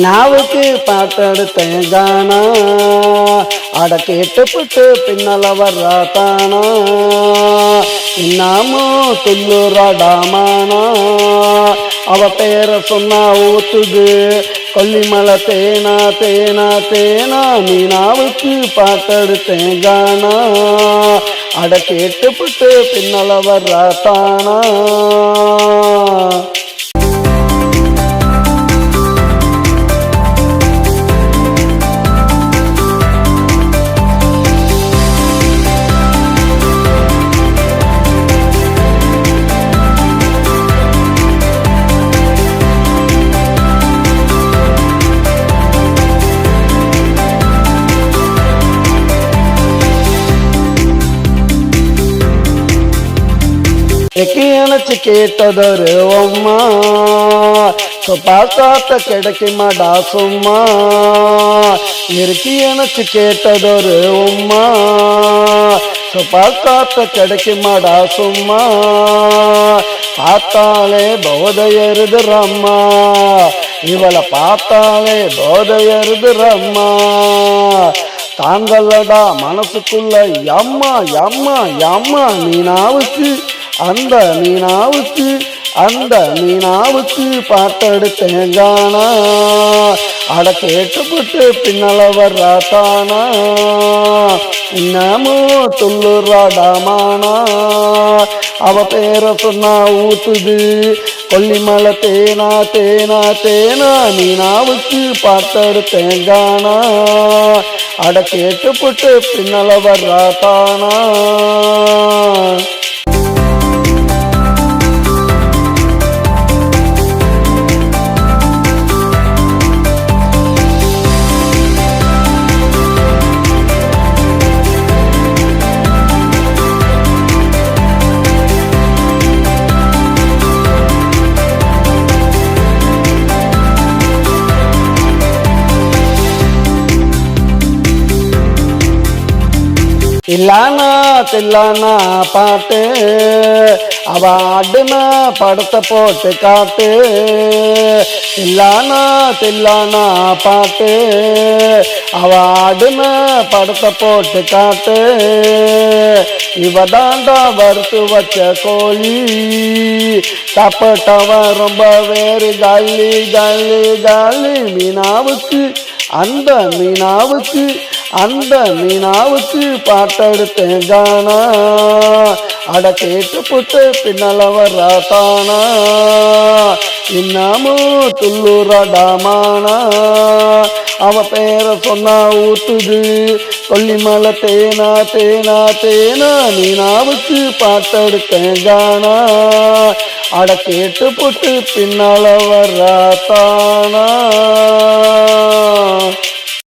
நாவுக்கு பாட்டெடுத்தேன் கானா அட கேட்டுப்பட்டு பின்னல வர்றாத்தானா இன்னாமோ துள்ளுறாடாமானா அவ பேரை சொன்னா ஊத்துது. கொல்லிமலை தேனா தேனா தேனா. நீ நாவுக்கு பாட்டெடுத்தேன் கானா அட கேட்டுப்பட்டு பின்னல வர்றாத்தானா எக்கி அணைச்சு கேட்டதொரு அம்மா. பார்க்காத்த கிடைக்குமாடா சும்மா. இறுக்கி அணைச்சு கேட்டதொரு உம்மா பார்க்காத்த கிடைக்குமாடா சும்மா. பார்த்தாலே போதையருதுரம்மா இவளை பார்த்தாலே போதையருதுரம்மா தாங்கல்லடா மனசுக்குள்ள எம்மா எம்மா எம்மா நீனாவுக்கு அந்த மீனாவுக்கு அந்த மீனாவுக்கு பாட்டெடுத்தேங்கானா அட கேட்டுப்பட்டு பின்னல வர்றாத்தானா இன்னமோ துள்ளுறாடாமானா அவ பேரை சொன்னா ஊத்துது. கொல்லிமலை தேனா தேனா தேனா. மீனாவுக்கு பாட்டெடுத்தேங்கானா அட கேட்டுப்பட்டு பின்னல வர்றாத்தானா இல்லானா தில்லானா பாட்டு. அவ ஆடுனா படத்தை போட்டு காட்டு. இல்லானா தில்லானா பாட்டு. அவ ஆடுனா படத்தை போட்டு காட்டு. இவ தாண்டா வறுத்து வச்ச கோழி. சாப்பிட்டவன் ரொம்ப வேறு காலி காலி காலி மீனாவுக்கு அந்த மீனாவுக்கு அந்த மீனாவுக்கு பாட்டெடுத்தேன் கானா அட கேட்டு புட்டு பின்னல தானா இன்னமும் துள்ளுறாடாமானா அவ பேரை சொன்னா ஊத்துது. கொல்லிமலை தேனா தேனா தேனா. மீனாவுக்கு பாட்டெடுத்தேன் கானா அட கேட்டு புட்டு பின்னால தானா